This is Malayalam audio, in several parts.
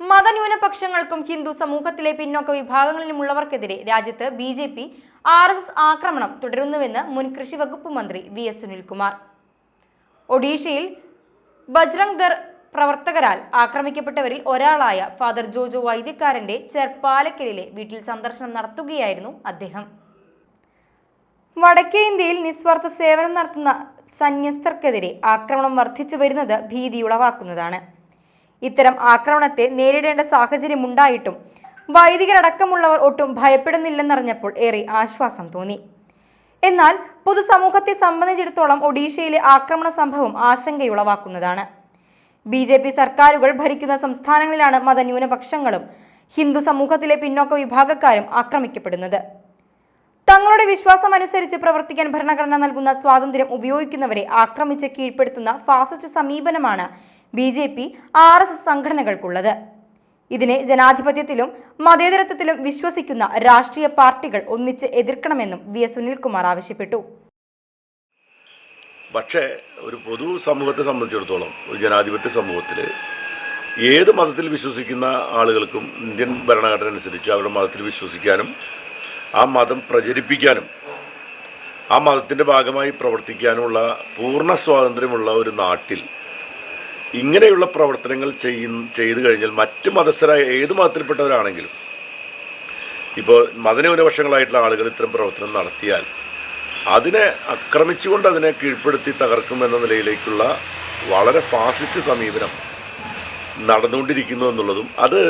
മതന്യൂനപക്ഷങ്ങൾക്കും ഹിന്ദു സമൂഹത്തിലെ പിന്നോക്ക വിഭാഗങ്ങളിലുമുള്ളവർക്കെതിരെ രാജ്യത്ത് B J P R S S ആക്രമണം തുടരുന്നുവെന്ന് മുൻ കൃഷി വകുപ്പ് മന്ത്രി വി എസ് സുനിൽകുമാർ. ഒഡീഷയിൽ ബജ്രംഗ് ദർ പ്രവർത്തകരാൽ ആക്രമിക്കപ്പെട്ടവരിൽ ഒരാളായ ഫാദർ ജോജോ വൈദ്യക്കാരന്റെ ചെർപ്പാലക്കലിലെ വീട്ടിൽ സന്ദർശനം നടത്തുകയായിരുന്നു അദ്ദേഹം. വടക്കേ ഇന്ത്യയിൽ നിസ്വാർത്ഥ സേവനം നടത്തുന്ന സന്യസ്തർക്കെതിരെ ആക്രമണം വർദ്ധിച്ചു വരുന്നത് ഭീതിയുളവാക്കുന്നതാണ്. ഇത്തരം ആക്രമണത്തെ നേരിടേണ്ട സാഹചര്യമുണ്ടായിട്ടും വൈദികരടക്കമുള്ളവർ ഒട്ടും ഭയപ്പെടുന്നില്ലെന്നറിഞ്ഞപ്പോൾ ഏറെ ആശ്വാസം തോന്നി. എന്നാൽ പൊതുസമൂഹത്തെ സംബന്ധിച്ചിടത്തോളം ഒഡീഷയിലെ ആക്രമണ സംഭവം ആശങ്കയുളവാക്കുന്നതാണ്. ബി ജെ പി സർക്കാരുകൾ ഭരിക്കുന്ന സംസ്ഥാനങ്ങളിലാണ് മതന്യൂനപക്ഷങ്ങളും ഹിന്ദു സമൂഹത്തിലെ പിന്നോക്ക വിഭാഗക്കാരും ആക്രമിക്കപ്പെടുന്നത്. തങ്ങളുടെ വിശ്വാസം അനുസരിച്ച് പ്രവർത്തിക്കാൻ ഭരണഘടന നൽകുന്ന സ്വാതന്ത്ര്യം ഉപയോഗിക്കുന്നവരെ ആക്രമിച്ച് കീഴ്പ്പെടുത്തുന്ന ഫാസിസ്റ്റ് സമീപനമാണ് B J P R S S സംഘടനകൾക്കുള്ളത്. ഇതിനെ ജനാധിപത്യത്തിലും മതേതരത്വത്തിലും വിശ്വസിക്കുന്ന രാഷ്ട്രീയ പാർട്ടികൾ ഒന്നിച്ച് എതിർക്കണമെന്നും വി എസ് സുനിൽകുമാർ ആവശ്യപ്പെട്ടു. പക്ഷേ ഒരു പൊതു സമൂഹത്തെ സംബന്ധിച്ചിടത്തോളം ഒരു ജനാധിപത്യ സമൂഹത്തിൽ ഏത് മതത്തിൽ വിശ്വസിക്കുന്ന ആളുകൾക്കും ഇന്ത്യൻ ഭരണഘടന അനുസരിച്ച് അവരുടെ മതത്തിൽ വിശ്വസിക്കാനും ആ മതം പ്രചരിപ്പിക്കാനും ആ മതത്തിന്റെ ഭാഗമായി പ്രവർത്തിക്കാനുമുള്ള പൂർണ സ്വാതന്ത്ര്യമുള്ള ഒരു നാട്ടിൽ ഇങ്ങനെയുള്ള പ്രവർത്തനങ്ങൾ ചെയ്യുന്ന ചെയ്തു കഴിഞ്ഞാൽ മറ്റ് മതസ്ഥരായ ഏത് മതത്തിൽപ്പെട്ടവരാണെങ്കിലും ഇപ്പോൾ മതന്യൂനപക്ഷങ്ങളായിട്ടുള്ള ആളുകൾ ഇത്തരം പ്രവർത്തനം നടത്തിയാൽ അതിനെ ആക്രമിച്ചുകൊണ്ട് അതിനെ കീഴ്പ്പെടുത്തി തകർക്കും എന്ന നിലയിലേക്കുള്ള വളരെ ഫാസിസ്റ്റ് സമീപനം നടന്നുകൊണ്ടിരിക്കുന്നു എന്നുള്ളതും അത്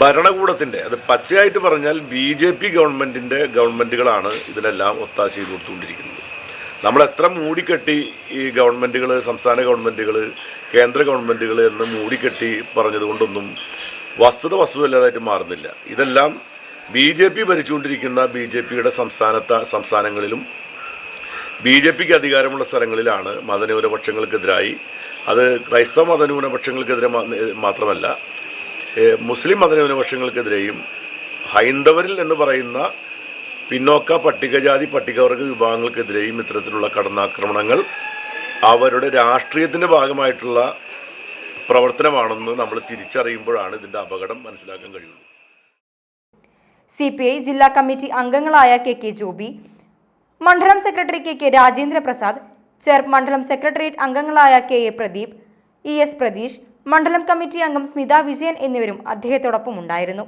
ഭരണകൂടത്തിന്റെ അത് പച്ചയായിട്ട് പറഞ്ഞാൽ ബി ജെ പി ഗവൺമെന്റിന്റെ ഗവൺമെന്റുകളാണ് ഇതിനെല്ലാം ഒത്താശ ചെയ്ത് കൊടുത്തുകൊണ്ടിരിക്കുന്നത് നമ്മൾ എത്ര മൂടിക്കെട്ടി ഈ ഗവൺമെന്റുകൾ സംസ്ഥാന ഗവൺമെന്റുകൾ കേന്ദ്ര ഗവൺമെന്റുകൾ എന്ന് മൂടിക്കെട്ടി പറഞ്ഞതുകൊണ്ടൊന്നും വസ്തുത വസ്തുതല്ലാതായിട്ട് മാറുന്നില്ല. ഇതെല്ലാം ബി ജെ പി ഭരിച്ചുകൊണ്ടിരിക്കുന്ന ബി ജെ പിയുടെ സംസ്ഥാനത്ത സംസ്ഥാനങ്ങളിലും ബി ജെ പിക്ക് അധികാരമുള്ള സ്ഥലങ്ങളിലാണ് മതന്യൂനപക്ഷങ്ങൾക്കെതിരായി. അത് ക്രൈസ്തവ മതന്യൂനപക്ഷങ്ങൾക്കെതിരെ മാത്രമല്ല മുസ്ലിം മതന്യൂനപക്ഷങ്ങൾക്കെതിരെയും ഹൈന്ദവരിൽ എന്ന് പറയുന്ന പിന്നോക്ക പട്ടികജാതി പട്ടികവർഗ വിഭാഗങ്ങൾക്കെതിരെയും ഇത്തരത്തിലുള്ള കടന്നാക്രമണങ്ങൾ അവരുടെ രാഷ്ട്രീയത്തിന്റെ ഭാഗമായിട്ടുള്ള പ്രവർത്തനമാണെന്ന് നമ്മൾ തിരിച്ചറിയുമ്പോഴാണ് ഇതിന്റെ അപകടം മനസ്സിലാക്കാൻ കഴിയുന്നത്. സി പി ഐ ജില്ലാ കമ്മിറ്റി അംഗങ്ങളായ കെ കെ ജോബി മണ്ഡലം secretary K K Rajendra Prasad Cherpu മണ്ഡലം സെക്രട്ടേറിയറ്റ് അംഗങ്ങളായ K A Pradeep E S Pratheesh മണ്ഡലം കമ്മിറ്റി അംഗം സ്മിത വിജയൻ എന്നിവരും അദ്ദേഹത്തോടൊപ്പം ഉണ്ടായിരുന്നു.